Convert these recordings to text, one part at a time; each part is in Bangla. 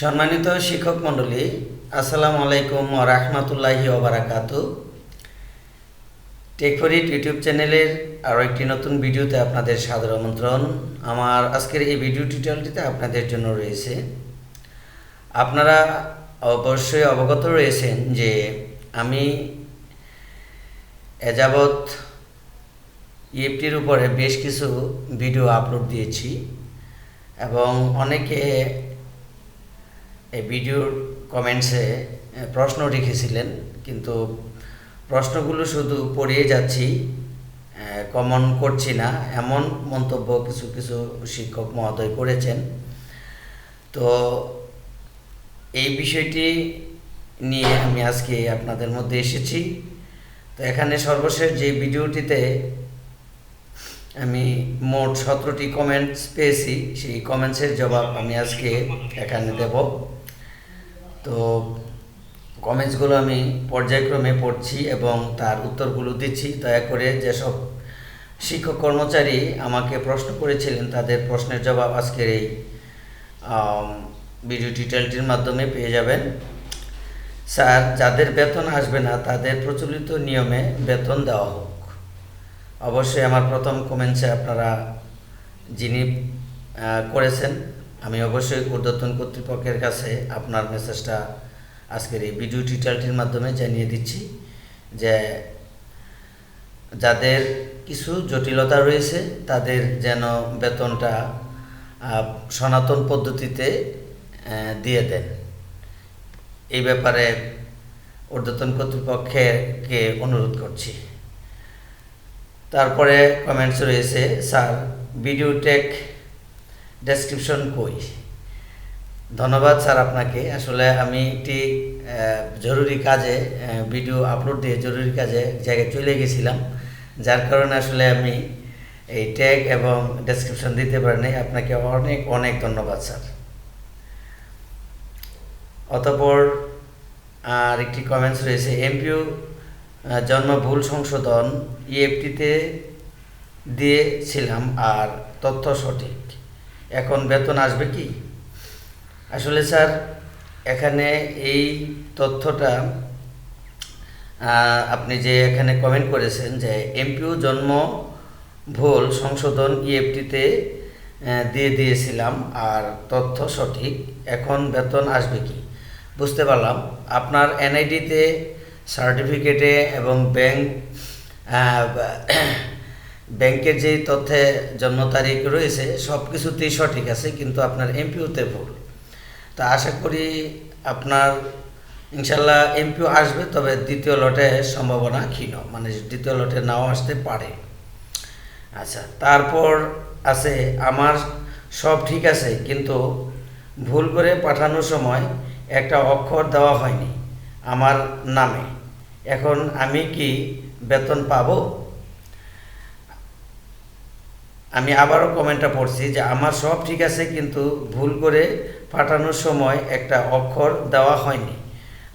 সম্মানিত শিক্ষক মণ্ডলী, আসসালামু আলাইকুম রাহমাতুল্লাহি ওবারাকাতু টেকফরিট ইউটিউব চ্যানেলের আরও একটি নতুন ভিডিওতে আপনাদের সাদর আমন্ত্রণ। আমার আজকের এই ভিডিও টিউটোরিয়ালটিতে আপনাদের জন্য রয়েছে, আপনারা অবশ্যই অবগত রয়েছেন যে আমি এযাবৎ ইএফটির উপরে বেশ কিছু ভিডিও আপলোড দিয়েছি এবং অনেকে এই ভিডিওর কমেন্টসে প্রশ্ন রেখেছিলেন, কিন্তু প্রশ্নগুলো শুধু পড়িয়ে যাচ্ছি কমন করছি না, এমন মন্তব্য কিছু কিছু শিক্ষক মহোদয় করেছেন। তো এই বিষয়টি নিয়ে আমি আজকে আপনাদের মধ্যে এসেছি। তো এখানে সর্বশেষ যে ভিডিওটিতে আমি মোট সতেরোটি কমেন্টস পেয়েছি, সেই কমেন্টসের জবাব আমি আজকে এখানে দেব। তো কমেন্টসগুলো আমি পর্যায়ক্রমে পড়ছি এবং তার উত্তরগুলো দিচ্ছি। দয়া করে যেসব শিক্ষক কর্মচারী আমাকে প্রশ্ন করেছিলেন, তাদের প্রশ্নের জবাব আজকের এই ভিডিও টিউটোরিয়ালটির মাধ্যমে পেয়ে যাবেন। স্যার, যাদের বেতন আসবে না, তাদের প্রচলিত নিয়মে বেতন দেওয়া হোক। অবশ্যই আমার প্রথম কমেন্টসে আপনারা যিনি করেছেন আমি অবশ্যই ঊর্ধ্বতন কর্তৃপক্ষের কাছে আপনার মেসেজটা আজকের এই ভিডিও টিউটোরিয়ালটির মাধ্যমে জানিয়ে দিচ্ছি যে যাদের কিছু জটিলতা রয়েছে, তাদের যেন বেতনটা সনাতন পদ্ধতিতে দিয়ে দেন। এই ব্যাপারে ঊর্ধ্বতন কর্তৃপক্ষকে অনুরোধ করছি। তারপরে কমেন্টস রয়েছে, স্যার ভিডিও টেক ডেসক্রিপশন কই। ধন্যবাদ স্যার আপনাকে। আসলে আমি একটি জরুরি কাজে ভিডিও আপলোড দিয়ে জরুরি কাজে জায়গায় চলে গেছিলাম, যার কারণে আসলে আমি এই ট্যাগ এবং ডেসক্রিপশন দিতে পারিনি। আপনাকে অনেক অনেক ধন্যবাদ স্যার। অতপর আর একটি কমেন্টস রয়েছে এমপিউ জন্ম ভুল সংশোধন ইএফটিতে দিয়েছিলাম, আর তথ্য সঠিক। এখন বেতন আসবে কি? আসলে স্যার, এখানে এই তথ্যটা আপনি যে এখানে কমেন্ট করেছেন যে এমপিউ জন্ম ভুল সংশোধন ইএফটিতে দিয়ে দিয়েছিলাম আর তথ্য সঠিক, এখন বেতন আসবে কি? বুঝতে পারলাম। আপনার এনআইডিতে সার্টিফিকেটে এবং ব্যাংক ব্যাংকের যেই তথ্যে জন্ম তারিখ রয়েছে সব কিছুতেই সঠিক আছে, কিন্তু আপনার এমপিওতে ভুল। তা আশা করি আপনার, ইনশাল্লাহ এমপিও আসবে, তবে দ্বিতীয় লটে সম্ভাবনা ক্ষীণ মানে দ্বিতীয় লটে নাও আসতে পারে। আচ্ছা তারপর আছে, আমার সব ঠিক আছে, কিন্তু ভুল করে পাঠানোর সময় একটা অক্ষর দেওয়া হয়নি, আমার নামে। এখন আমি কি বেতন পাবো? আমি আবারও কমেন্টটা পড়ছি যে আমার সব ঠিক আছে, কিন্তু ভুল করে পাঠানোর সময় একটা অক্ষর দেওয়া হয়নি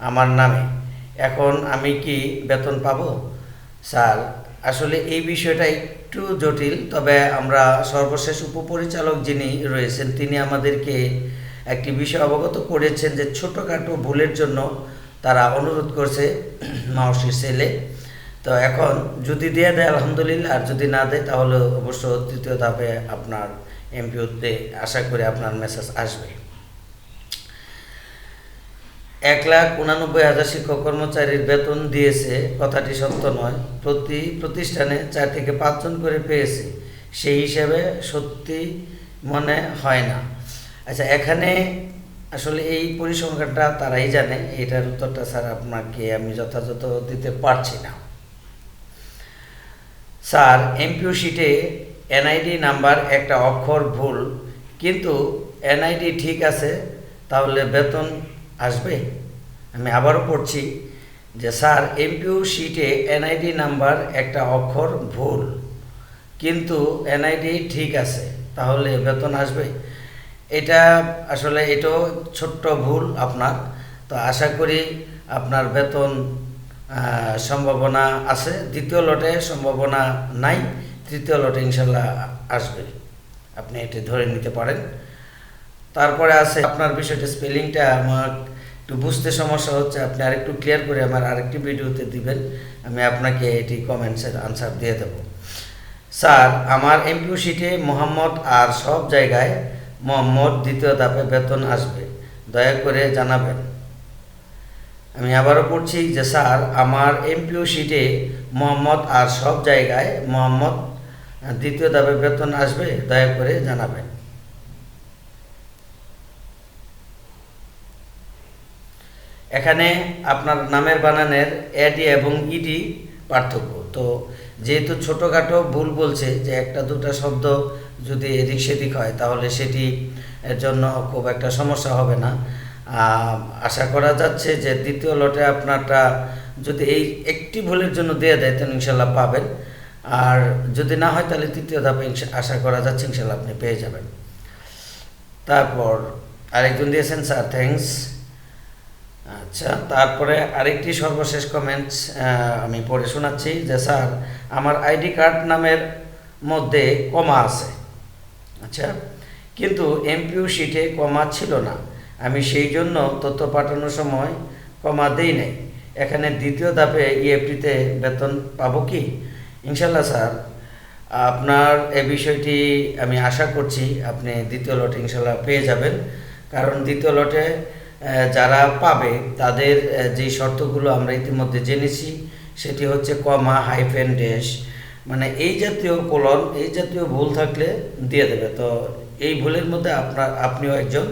আমার নামে। এখন আমি কি বেতন পাবো? স্যার, আসলে এই বিষয়টা একটু জটিল, তবে আমরা সর্বশেষ উপপরিচালক যিনি রয়েছেন, তিনি আমাদেরকে একটি বিষয় অবগত করেছেন যে ছোটোখাটো ভুলের জন্য তারা অনুরোধ করছে মাওসির ছেলে। তো এখন যদি দিয়ে দেয়, আলহামদুলিল্লাহ, আর যদি না দেয়, তাহলে অবশ্য তৃতীয় ধাপে আপনার এমপিওতে আশা করি আপনার মেসেজ আসবে। এক লাখ উনানব্বই হাজার শিক্ষক কর্মচারীর বেতন দিয়েছে, কথাটি সত্য নয়। প্রতি প্রতিষ্ঠানে চার থেকে পাঁচজন করে পেয়েছে। সেই হিসাবে সত্যি মনে হয় না। আচ্ছা এখানে আসলে এই পরিসংখ্যানটা তারাই জানে, এটার উত্তরটা স্যার আপনাকে আমি যথাযথ দিতে পারছি না। স্যার এমপিউ শিটে এনআইডি নাম্বার একটা অক্ষর ভুল, কিন্তু এনআইডি ঠিক আছে, তাহলে বেতন আসবে। আমি আবারও পড়ছি যে, স্যার এমপিউ শিটে এনআইডি নাম্বার একটা অক্ষর ভুল, কিন্তু এনআইডি ঠিক আছে, তাহলে বেতন আসবে। এটা আসলে এটাও ছোট্ট ভুল আপনার, তো আশা করি আপনার বেতন সম্ভাবনা আছে। দ্বিতীয় লটে সম্ভাবনা নাই। তৃতীয় লটে ইনশাল্লাহ আসবে। আপনি এটি ধরে নিতে পারেন। তারপরে আছে আপনার বিষয়টা স্পেলিংটা আমার একটু বুঝতে সমস্যা হচ্ছে। আপনি আরেকটু ক্লিয়ার করে আমার আরেকটি ভিডিওতে দিবেন। আমি আপনাকে এটি কমেন্টসের আনসার দিয়ে দেব। স্যার, আমার এমপিউ শিটে মোহাম্মদ আর সব জায়গায় মোহাম্মদ দ্বিতীয় ধাপে বেতন আসবে। দয়া করে জানাবেন। আমি আবারও পড়ছি যে স্যার, আমার এমপিও শিটে মোহাম্মদ আর সব জায়গায় মোহাম্মদ দ্বিতীয় ধাপে বেতন আসবে, দয়া করে জানাবেন। এখানে আপনার নামের বানানের এডি এবং ইডি পার্থক্য। তো যেহেতু ছোটোখাটো ভুল বলছে যে একটা দুটো শব্দ যদি এদিক সেদিক হয়, তাহলে সেটি এর জন্য খুব একটা সমস্যা হবে না। আশা করা যাচ্ছে যে দ্বিতীয় লটে আপনারটা যদি এই একটি ভুলের জন্য দিয়ে দেয় তাহলে ইনশাল্লাহ পাবেন। আর যদি না হয়, তাহলে তৃতীয় ধাপে আশা করা যাচ্ছে ইনশাল্লাহ আপনি পেয়ে যাবেন। তারপর আরেকজন দিয়েছেন, স্যার, থ্যাঙ্কস। আচ্ছা তারপরে আরেকটি সর্বশেষ কমেন্টস আমি পড়ে শোনাচ্ছি যে, স্যার, আমার আইডি কার্ড নামের মধ্যে কমা আছে। আচ্ছা কিন্তু এমপিউ শিটে কমা ছিল না। আমি সেই জন্য তথ্য পাঠানোর সময় কমা দেই নাই। এখানে দ্বিতীয় ধাপে ইএফটিতে বেতন পাবো কি? ইনশাল্লাহ স্যার। আপনার এ বিষয়টি আমি আশা করছি আপনি দ্বিতীয় লটে ইনশাল্লাহ পেয়ে যাবেন। কারণ দ্বিতীয় লটে যারা পাবে, তাদের যে শর্তগুলো আমরা ইতিমধ্যে জেনেছি, সেটি হচ্ছে কমা হাইফেন ড্যাশ। মানে এই জাতীয় কোলন, এই জাতীয় ভুল থাকলে দিয়ে দেবে। তো এই ভুলের মধ্যে আপনার, আপনিও একজন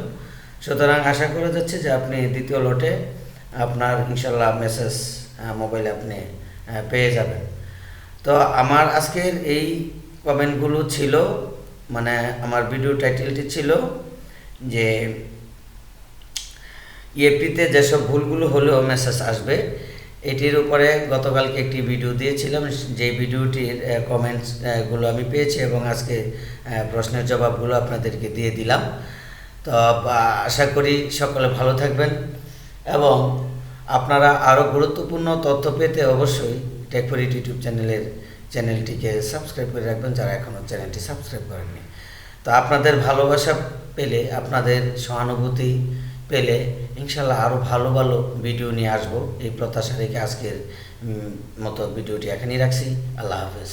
সুতরাং আশা করা যাচ্ছে যে আপনি দ্বিতীয় লটে আপনার ইনশাল্লাহ মেসেজ মোবাইলে আপনি পেয়ে যাবেন। তো আমার আজকের এই কমেন্টগুলো ছিল মানে আমার ভিডিও টাইটেলটি ছিল যে ইএপিতে যেসব ভুলগুলো হলেও মেসেজ আসবে, এটির উপরে গতকালকে একটি ভিডিও দিয়েছিলাম, যে ভিডিওটির কমেন্টসগুলো আমি পেয়েছি এবং আজকে প্রশ্নের জবাবগুলো আপনাদেরকে দিয়ে দিলাম। তো আশা করি সকলে ভালো থাকবেন এবং আপনারা আরও গুরুত্বপূর্ণ তথ্য পেতে অবশ্যই টেকফরিট ইউটিউব চ্যানেলের চ্যানেলটিকে সাবস্ক্রাইব করে রাখবেন যারা এখনও চ্যানেলটি সাবস্ক্রাইব করেননি। তো আপনাদের ভালোবাসা পেলে, আপনাদের সহানুভূতি পেলে ইনশাল্লাহ আরও ভালো ভালো ভিডিও নিয়ে আসব। এই প্রত্যাশা রেখে আজকের মতো ভিডিওটি এখানেই রাখছি। আল্লাহ হাফেজ।